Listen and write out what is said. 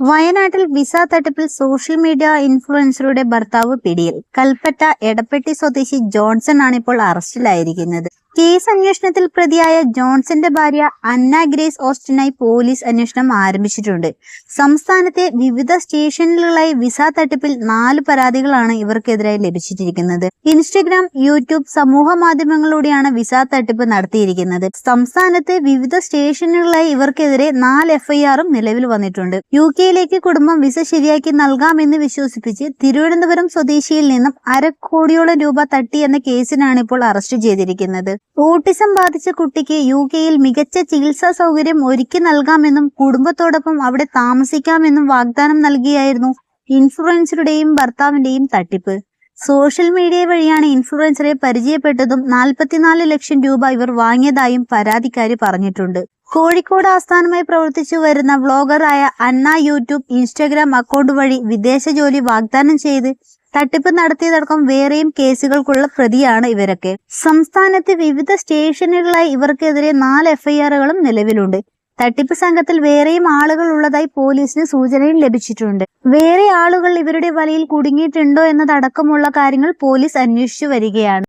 വയനാട്ടിൽ വിസ തട്ടിപ്പിൽ social media ഇൻഫ്ലുവൻസറുടെ ഭർത്താവ് പിടിയിൽ. കൽപ്പറ്റ എടപ്പെട്ടി സ്വദേശി ജോൺസൺ ആണ് ഇപ്പോൾ അറസ്റ്റിലായിരിക്കുന്നത്. കേസ് അന്വേഷണത്തിൽ പ്രതിയായ ജോൺസന്റെ ഭാര്യ അന്ന ഗ്രേസ് ഓസ്റ്റിനായി പോലീസ് അന്വേഷണം ആരംഭിച്ചിട്ടുണ്ട്. സംസ്ഥാനത്തെ വിവിധ സ്റ്റേഷനുകളായി വിസ തട്ടിപ്പിൽ നാല് പരാതികളാണ് ഇവർക്കെതിരായി ലഭിച്ചിരിക്കുന്നത്. ഇൻസ്റ്റഗ്രാം യൂട്യൂബ് സമൂഹ മാധ്യമങ്ങളിലൂടെയാണ് വിസ തട്ടിപ്പ് നടത്തിയിരിക്കുന്നത്. സംസ്ഥാനത്തെ വിവിധ സ്റ്റേഷനുകളായി ഇവർക്കെതിരെ നാല് എഫ്ഐആറും നിലവിൽ വന്നിട്ടുണ്ട്. യു കെയിലേക്ക് കുടുംബം വിസ ശരിയാക്കി നൽകാമെന്ന് വിശ്വസിപ്പിച്ച് തിരുവനന്തപുരം സ്വദേശിയിൽ നിന്നും അരക്കോടിയോളം രൂപ തട്ടി എന്ന കേസിനാണ് ഇപ്പോൾ അറസ്റ്റ് ചെയ്തിരിക്കുന്നത്. ഓട്ടിസം ബാധിച്ച കുട്ടിക്ക് യു കെയിൽ മികച്ച ചികിത്സാ സൗകര്യം ഒരുക്കി നൽകാമെന്നും കുടുംബത്തോടൊപ്പം അവിടെ താമസിക്കാമെന്നും വാഗ്ദാനം നൽകിയായിരുന്നു ഇൻഫ്ലുവൻസറുടെയും ഭർത്താവിന്റെയും തട്ടിപ്പ്. സോഷ്യൽ മീഡിയ വഴിയാണ് ഇൻഫ്ലുവൻസറെ പരിചയപ്പെട്ടതും നാൽപ്പത്തിനാല് ലക്ഷം രൂപ ഇവർ വാങ്ങിയതായും പരാതിക്കാരി പറഞ്ഞിട്ടുണ്ട്. കോഴിക്കോട് ആസ്ഥാനമായി പ്രവർത്തിച്ചു വരുന്ന വ്ളോഗറായ അന്ന യൂട്യൂബ് ഇൻസ്റ്റഗ്രാം അക്കൗണ്ട് വഴി വിദേശ ജോലി വാഗ്ദാനം ചെയ്ത് തട്ടിപ്പ് നടത്തിയതടക്കം വേറെയും കേസുകൾക്കുള്ള പ്രതിയാണ് ഇവരൊക്കെ. സംസ്ഥാനത്തെ വിവിധ സ്റ്റേഷനുകളായി ഇവർക്കെതിരെ നാല് എഫ്ഐആറുകളും നിലവിലുണ്ട്. തട്ടിപ്പ് സംഘത്തിൽ വേറെയും ആളുകൾ ഉള്ളതായി പോലീസിന് സൂചനയും ലഭിച്ചിട്ടുണ്ട്. വേറെ ആളുകൾ ഇവരുടെ വലയിൽ കുടുങ്ങിയിട്ടുണ്ടോ എന്നതടക്കമുള്ള കാര്യങ്ങൾ പോലീസ് അന്വേഷിച്ചു വരികയാണ്.